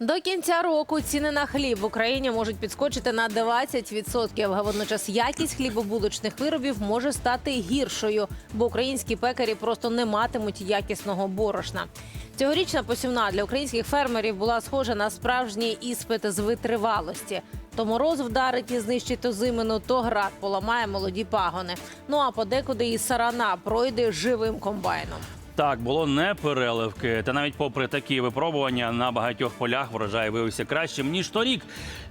До кінця року ціни на хліб в Україні можуть підскочити на 20%. А водночас якість хлібобулочних виробів може стати гіршою, бо українські пекарі просто не матимуть якісного борошна. Цьогорічна посівна для українських фермерів була схожа на справжній іспит з витривалості. То мороз вдарить і знищить озимину, то град поламає молоді пагони. Ну а подекуди і сарана пройде живим комбайном. Так, було не переливки. Та навіть попри такі випробування на багатьох полях врожай виявився кращим ніж торік.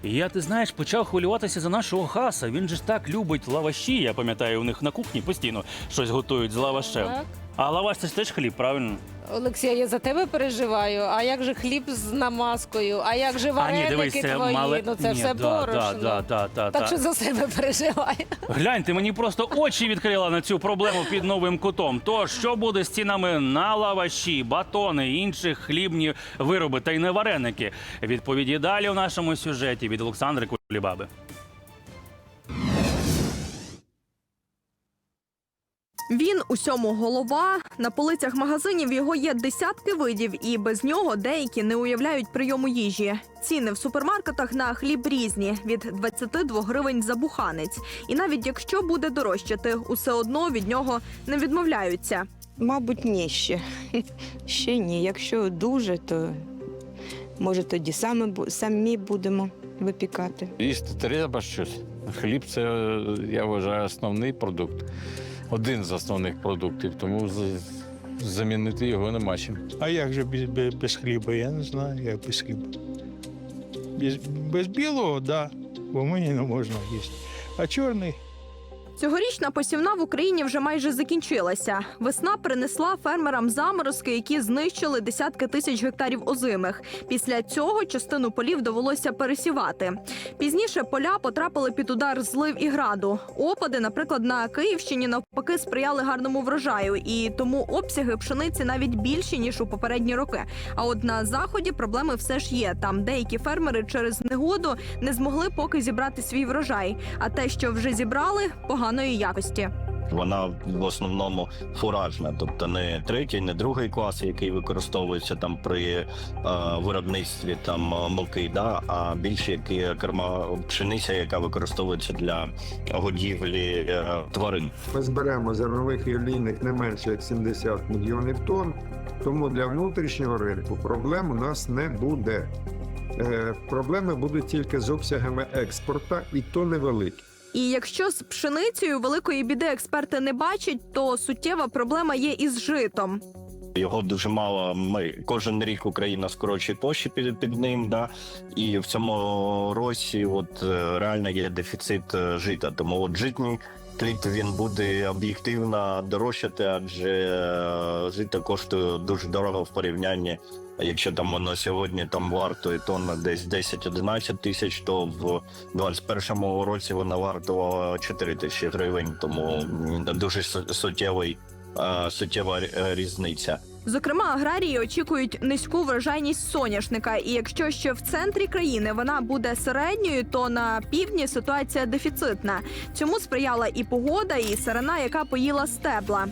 І я ти знаєш, почав хвилюватися за нашого хаса. Він же ж так любить лаваші. Я пам'ятаю, у них на кухні постійно щось готують з лавашем. Так. А лаваш це ж теж хліб, правильно? Олексія, я за тебе переживаю. А як же хліб з намазкою? А як же вареники твої? Ну це Ні, все да, борошно. Да, да, да, да, Так да. що за себе переживаю. Глянь, ти мені просто очі відкрила на цю проблему під новим кутом. То що буде з цінами на лаваші, батони, інші хлібні вироби та й не вареники? Відповіді далі у нашому сюжеті від Олександри Кулібаби. Він усьому голова. На полицях магазинів його є десятки видів, і без нього деякі не уявляють прийому їжі. Ціни в супермаркетах на хліб різні від 22 гривень за буханець. І навіть якщо буде дорожчати, усе одно від нього не відмовляються. Мабуть, ні ще. Ще ні. Якщо дуже, то може тоді саме, самі будемо випікати. Їсти треба щось. Хліб це, я вважаю, основний продукт. Один з основних продуктів, тому замінити його нема чим. А як же без, без, без хліба? Я не знаю, як без хліба. Без, без білого, так, да, бо мені не можна їсти. А чорний Цьогорічна посівна в Україні вже майже закінчилася. Весна принесла фермерам заморозки, які знищили десятки тисяч гектарів озимих. Після цього частину полів довелося пересівати. Пізніше поля потрапили під удар злив і граду. Опади, наприклад, на Київщині навпаки сприяли гарному врожаю, і тому обсяги пшениці навіть більші ніж у попередні роки. А от на заході проблеми все ж є. Там деякі фермери через негоду не змогли поки зібрати свій врожай. А те, що вже зібрали, поганої якості. Вона в основному фуражна, тобто не третій, не другий клас, який використовується там при е, виробництві там е, муки, да, а більше які керма пшениця, яка використовується для годівлі е, тварин. Ми зберемо зернових і олійних не менше як 70 мільйонів тонн. Тому для внутрішнього ринку проблем у нас не буде. Е, проблеми будуть тільки з обсягами експорту, і то невеликі. І якщо з пшеницею великої біди експерти не бачать, то суттєва проблема є із житом. Його дуже мало. Ми кожен рік Україна скорочує площі під, під ним. Да? І в цьому році от е, реально є дефіцит е, жита. Тому от житній кліт він буде об'єктивно дорожчати, адже життя коштує дуже дорого в порівнянні. Якщо там воно сьогодні там вартує тонна десь 10-11 тисяч, то в 21-му році вона вартувала 4 тисячі гривень, тому дуже суттєвий, е, суттєва е, різниця. Зокрема, аграрії очікують низьку врожайність соняшника. І якщо ще в центрі країни вона буде середньою, то на півдні ситуація дефіцитна. Цьому сприяла і погода, і сарана, яка поїла стебла.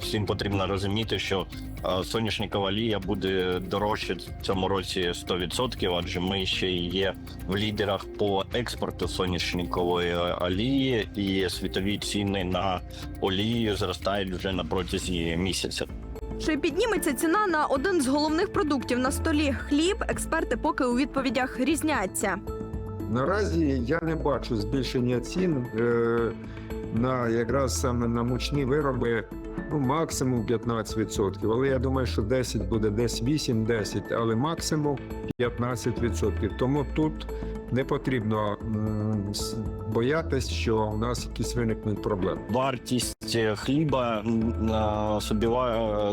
Всім потрібно розуміти, що е, соняшникова олія буде дорожче в цьому році 100%, адже ми ще й є в лідерах по експорту соняшникової олії, і світові ціни на олію зростають вже на протязі місяця. Чи підніметься ціна на один з головних продуктів на столі хліб? Експерти поки у відповідях різняться. Наразі я не бачу збільшення цін е, на якраз саме на мучні вироби. Ну, максимум 15%. Але я думаю, що 10 буде десь 8-10, але максимум 15%. Тому тут не потрібно боятись, що у нас якісь виникнуть проблеми. Вартість хліба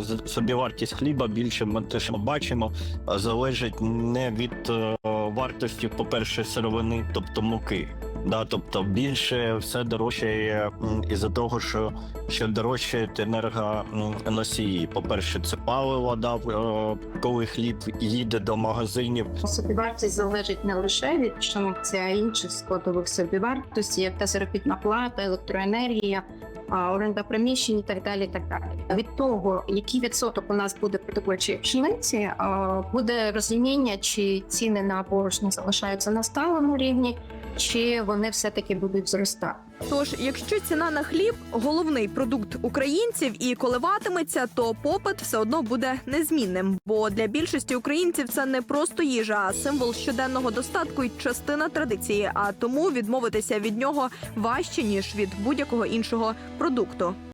з- собівартість хліба більше ми те, що ми бачимо, залежить не від е, вартості, по-перше, сировини, тобто муки. Да, тобто більше все дорожчає із-за того, що, що дорожчають енергоносії. По-перше, це паливо, да, е, коли хліб їде до магазинів, Собівартість залежить не лише від пшениці, а інших складових собівартості, як та заробітна плата, електроенергія. Оренда приміщень і так далі. і так далі. Від того, який відсоток у нас буде продовольчої пшениці, буде розуміння, чи ціни на борошно залишаються на сталому рівні, чи вони все-таки будуть зростати. Тож, якщо ціна на хліб головний продукт українців і коливатиметься, то попит все одно буде незмінним. Бо для більшості українців це не просто їжа, а символ щоденного достатку і частина традиції. А тому відмовитися від нього важче ніж від будь-якого іншого продукту.